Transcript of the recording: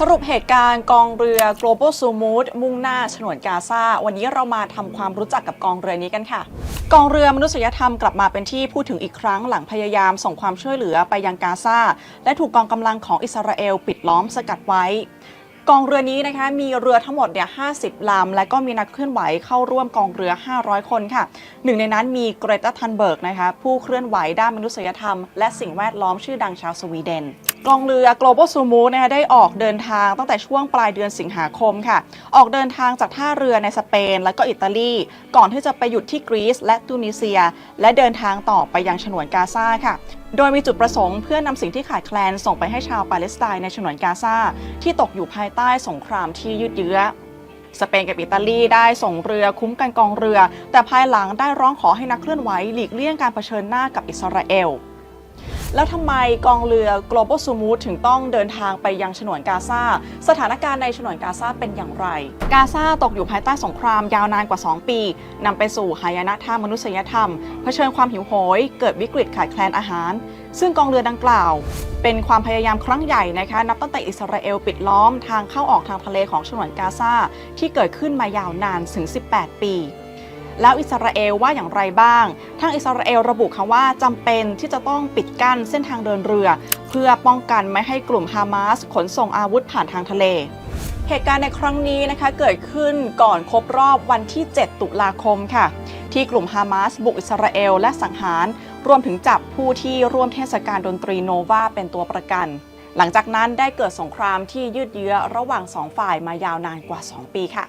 สรุปเหตุการณ์กองเรือ Global s u m o o t มุ่งหน้าฉนวนกาซาวันนี้เรามาทำความรู้จักกับกองเรือนี้กันค่ะ กองเรือมนุษยธรรมกลับมาเป็นที่พูดถึงอีกครั้งหลังพยายามส่งความช่วยเหลือไปยังกาซาและถูกกองกำลังของอิสราเอลปิดล้อมสกัดไว้ กองเรือนี้นะคะมีเรือทั้งหมดเนี่ย50 ลำ และก็มีนักเคลื่อนไหวเข้าร่วมกองเรือ 500 คนค่ะ หนึ่งในนั้นมีเกรตาทันเบิร์กนะคะผู้เคลื่อนไหวด้านมนุษยธรรม และสิ่งแวดล้อมชื่อดังชาวสวีเดน กองเรือ Global s u m o นะคะได้ออกเดินทางตั้งแต่ช่วงปลายเดือนสิงหาคมค่ะ ออกเดินทางจากท่าเรือในสเปน และก็อิตาลี ก่อนที่จะไปหยุดที่กรีซและตูนิเซีย และเดินทางต่อไปยังฉนวนกาซาค่ะ โดยมีจุดประสงค์เพื่อนำสิ่งที่ขาดแคลนส่งไปให้ชาวปาเลสไตน์ในฉนวนกาซาที่ตกอยู่ภายใต้สงครามที่ยืดเยื้อสเปนกับอิตาลีได้ส่งเรือคุ้มกันกองเรือ แต่ภายหลังได้ร้องขอให้นักเคลื่อนไหวหลีกเลี่ยงการเผชิญหน้ากับอิสราเอล แล้วทำไมกองเรือ Global s u m o o t ถึงต้องเดินทางไปยังฉนวนกาซาสถานการณ์ในฉนวนกาซาเป็นอย่างไร กาซาตกอยู่ภายใต้สงครามยาวนานกว่า 2 ปีนำไปสู่หายนะทางมนุษยธรรม เผชิญความหิวโหย เกิดวิกฤตขาดแคลนอาหาร ซึ่งกองเรือดังกล่าว เป็นความพยายามครั้งใหญ่นะคะนับตั้งแต่อิสราเอลปิดล้อมทางเข้าออกทางทะเลของฉนวนกาซาที่เกิดขึ้นมายาวนานถึง 18 ปี แล้วอิสราเอลว่าอย่างไรบ้าง ทางอิสราเอลระบุค่ะว่าจำเป็นที่จะต้องปิดกั้นเส้นทางเดินเรือ เพื่อป้องกันไม่ให้กลุ่มฮามาสขนส่งอาวุธผ่านทางทะเลเหตุการณ์ในครั้งนี้นะคะเกิดขึ้นก่อนครบรอบวันที่ 7 ตุลาคมค่ะ ที่กลุ่มฮามาสบุกอิสราเอลและสังหาร รวมถึงจับผู้ที่ร่วมเทศกาลดนตรีโนวาเป็นตัวประกัน หลังจากนั้นได้เกิดสงครามที่ยืดเยื้อระหว่างสองฝ่ายมายาวนานกว่า 2 ปีค่ะ